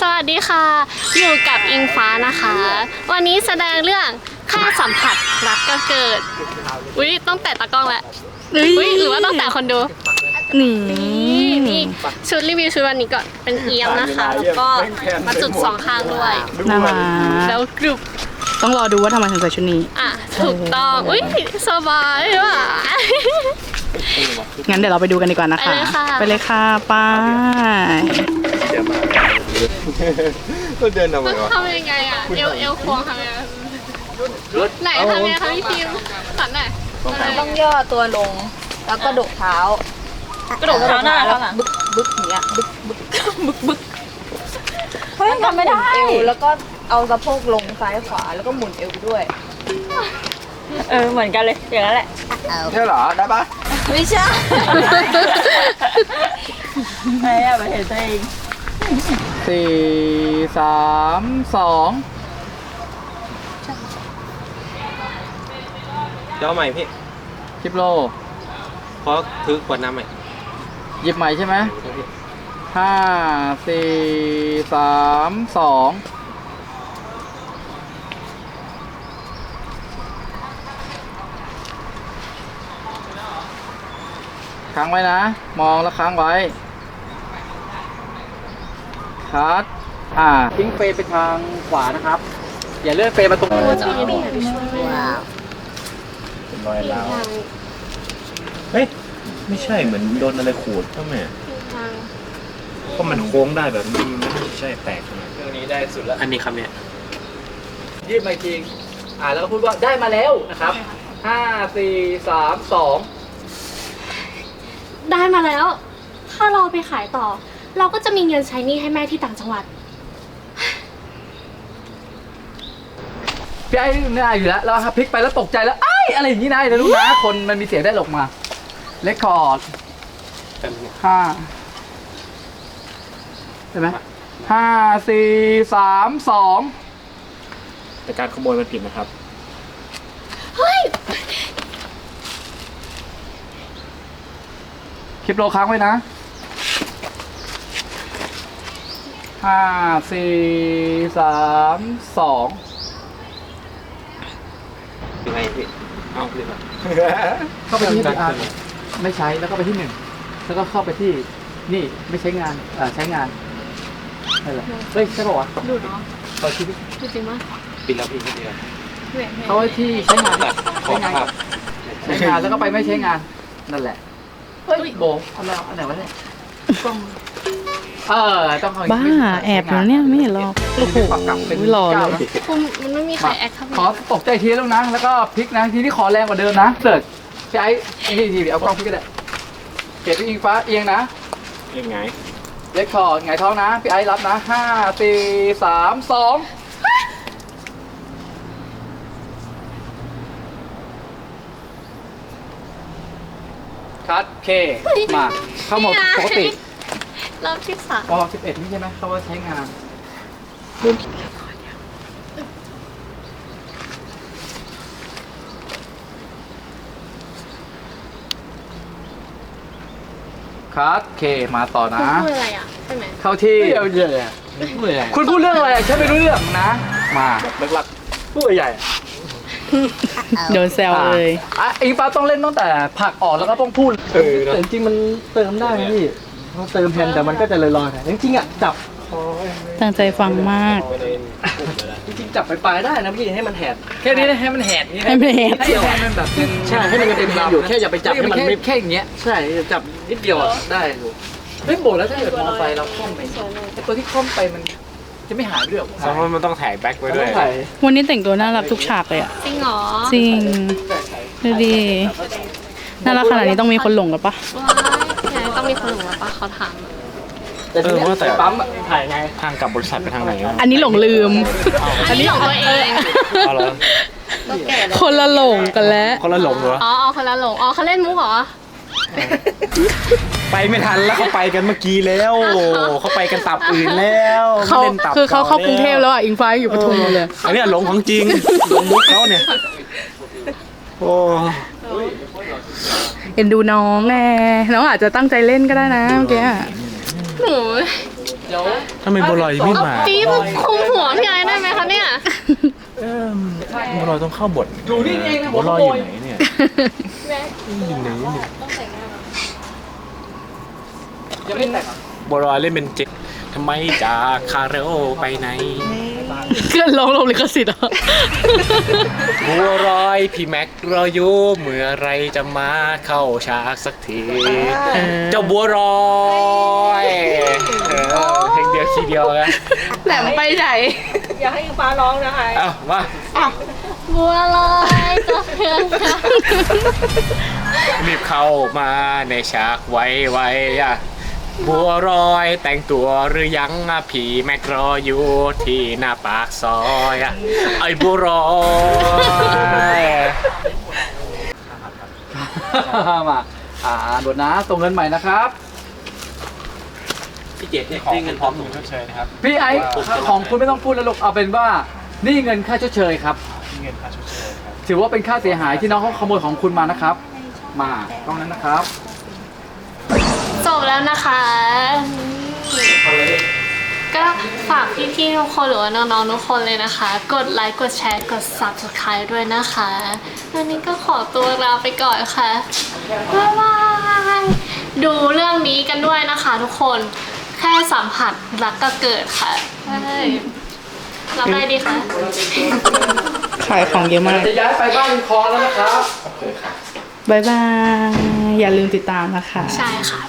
สวัสดีค่ะ อยู่กับอิงฟ้านะคะ วันนี้แสดงเรื่องแค่สัมผัสรักก็เกิด อุ้ยต้องแตะตากล้องแล้วอุ้ยหรือว่าต้องแตะคนดู นี่นี่นี่ชุดรีวิวชุดวันนี้ก่อนเป็นเอียมนะคะ แล้วก็มาจุดสองข้างด้วยน่ารัแล้กวกรุบต้องรอดูว่าทำไมถึงใส่ชุดนี้ อะ ถูกต้อง อุ้ยสบายว่ะงั้นเดี๋ยวเราไปดูกันดีกว่านะคะ ไปเลยค่ะ ไปเลยค่ะ ไป้าก็เดินทำไมวะทำยังไงอะ เอวเอวควงทำยังไงไหนทำยังไงคะพี่พิมสอนหน่อยต้องย่อตัวลง แล้วก็ดกเท้ากระโดดเท้าหน้าแล้วบึกบึกอย่างเงี้ยบึกบึกบึกบึกเฮ้ยทำไม่ได้เอวแล้วก็เอาสะโพกลงซ้ายขวาแล้วก็หมุนเอวไปด้วย เออเหมือนกันเลยอย่างนั้นแหละใช่เหรอได้ปะไม่ใช่ไม่อะไปเห็นตัวเอง สี่สามสองเดี๋ยวเอาใหม่พี่ คลิปโล ขอถือขวดน้ำใหม่หยิบใหม่ใช่ไหมห้าสี่สามสองค้างไว้นะ มองแล้วค้างไว้ คัดอ่าทิ้งเฟรมไปทางขวานะครับ อย่าเลื่อนเฟรมมาตรงจะมีอะไรไปช่วยไหมเป็นรอยร้าวเฮ้ยไม่ใช่เหมือนโดนอะไรขูดก็แม่เพราะมันโค้งได้แบบนี้มันไม่ใช่แตกขนาดเรื่องนี้ได้สุดแล้วอันนี้ครับเนี่ยยืดมาจริงอ่าแล้วก็พูดว่าได้มาแล้วนะครับห้าสี่สามสองได้มาแล้ว ถ้าเราไปขายต่อ เราก็จะมีเงินใช้หนี้ให้แม่ที่ต่างจังหวัด พี่ไอ้น่าอยู่แล้วแล้วพลิกไปแล้วตกใจแล้วไอ้ยอะไรอย่างนี้นะนะลูกนะคนมันมีเสียงได้หลกมาเลคคอร์ดห้าเห็นไหมห้าสี่สามสองแต่การขโมยมันผิดนะครับคลิปโลค้างไว้นะ ห้าสี่สามสองยังไงพี่เอาพี่มาเข้าไปที่อ่าไม่ใช้แล้วก็ไปที่หนึ่งแล้วก็เข้าไปที่นี่ไม่ใช้งานอ่าใช้งานนั่นแหละเฮ้ยใช่ป่าวะดูเนาะขอชีวิตจริงมั้ยปิดแล้วพี่แค่นี้ก่อนเขาไว้ที่ใช้งานขอใช้งานครับใช้งานแล้วก็ไปไม่ใช้งานนั่นแหละเฮ้ยโบเอาแล้วอันไหนวะเนี่ย กล้องเออต้องเอาบ้า แอบอยู่เนี่ยไม่เห็นหรอกโอ้โหปรับกลับเป็นหล่อเลยก้านะคุณมันไม่มีใครแอคเข้าไปขอตกใจทีแล้วนะแล้วก็พลิกนะทีนี้ขอแรงกว่าเดิมนะเสิร์ชพี่ไอ้นี่ทีเอากล้องพลิกก็ได้เก็บไปอิงฟ้าเอียงนะยังไง เล็กคอร์ดไงายท้องนะ พี่ไอ้รับนะห้าสี่สามสอง คัดเคมาเข้าโหมดปกติรอบที่สามปสิบเอ็ดนี่ใช่ไหมเขาว่าใช้งานคัดเคมาต่อนะ พูดอะไรอะใช่ไหมเข้าที่เยอะเลยพูดใหญ่คุณพูดเรื่องอะไรอะฉันไม่รู้เรื่องนะ มาหลักๆพูดใหญ่ โดนแซวเลย อะอิงฟ้าต้องเล่นตั้งแต่ผลักออกแล้วก็ต้องพูดเออแต่จริงๆมันเติมได้นะพี่เขาเติมแทนแต่มันก็จะลอยๆนะจริงๆอะจับตั้งใจฟังมาก จริงๆจับไปปลายๆได้นะพี่ให้มันแหดแค่นี้นะให้มันแหดนี่นะให้มันแหด ให้มันแบบเป็นใช่ให้มันเต็มๆอยู่แค่อย่าไปจับให้มันไม่แค่อย่างเงี้ยใช่จับนิดเดียวอะได้อยู่เฮ้ยโบแล้วถ้าเกิดมอเตอร์ไซค์เราคล่อมไปไอ้ตัวที่คล่อมไปมัน จะไม่หายไปด้วยเหรอเพราะว่ามันต้องถ่ายแบ็คไว้ด้วยถ่ายวันนี้แต่งตัวน่ารักทุกฉากเลยอะจริงเหรอจริงดูดิน่ารักขนาดนี้ต้องมีคนหลงกันปะว้ายไหนต้องมีคนหลงแล้วปะเขาถามอะแต่ทีเออเนี้ยว่าแต่ปั๊มอะถ่ายไงทางกลับบริษัทไปทางไหนวะอันนี้หลงลืม อันนี้ของตัวเองเอาเหรอก็แก่แล้วคนละหลงกันแล้วคนละหลงเหรอ อ๋อเอาคนละหลงอ๋อเขาเล่นมุกเหรอ ไปไม่ทันแล้วเขาไปกันเมื่อกี้แล้วเขาไปกันตับอื่นแล้วเขาไม่ล่นตับคือเขาเข้ากรุงเทพแล้แล้วอะอิงฟ้ายังอยู่ปทุมอยู่เลยอันเนี้ยหลงของจริงหลงมุกเขาเนี่ยโอ้เอ็นดูน้องไงน้องอาจจะตั้งใจเล่นก็ได้นะเมื่อกี้อะหนูเดี๋ยวทำไมบัวลอยไม่มาปี๊บคุมหัวพี่ไอ้ได้ไหมคะเนี่ยเออบัวลอยต้องเข้าบทอยู่นี่เองนะบัวลอยหัอวขโมยยู่ไหนเนี่ยอยู่ไหนเนี่ย ยังไม่แต่งอะบัวลอยเล่นเป็นเจทำไมจากคาเรโอไปไหน เกินลงลงลิขสิทธิ์เหรอบัวลอยพี่แม็กรออยู่เมื่อไรจะมาเข้าฉากสักทีเออเจ้าบัวลอยเออเพลงเดียวทีเดียวนะแหลมไปไหน อยากให้อิงฟ้าร้องนะคะเอ้ามาบัวลอยจะเพื่อนกันรีบเข้ามาในฉากไว้ไว้อะ บัวลอยแต่งตัวหรือยังอะผีแม็กรออยู่ที่หน้าปากซอยอะไอ้บัวลอยมาอ่าโดดนะส่งเงินใหม่นะครับ พี่เจ็ดเนี่ยของเงินพร้อมหนุ่มชดเชยนะครับพี่ไอ้ของคุณไม่ต้องพูดแล้วลูกเอาเป็นว่านี่เงินค่าชดเชยครับเงินค่าชดเชยครับ ถือว่าเป็นค่าเสียหายที่น้องเขาขโมยของคุณมานะครับ มาต้องนั้นนะครับ จบแล้วนะคะก็ฝากพี่ๆทุกคนหรือว่าน้องๆทุกคนเลยนะคะ กดไลค์กดแชร์กด subscribe ด้วยนะคะวันนี้ก็ขอตัวลาไปก่อนค่ะ บ๊ายบาย ดูเรื่องนี้กันด้วยนะคะทุกคน แค่สัมผัสรักก็เกิดค่ะใช่รับอะไรดีคะขายของเยอะมาก จะย้ายไปบ้านริมคลองแล้วนะครับบายบาย อย่าลืมติดตามนะคะ ใช่ค่ะ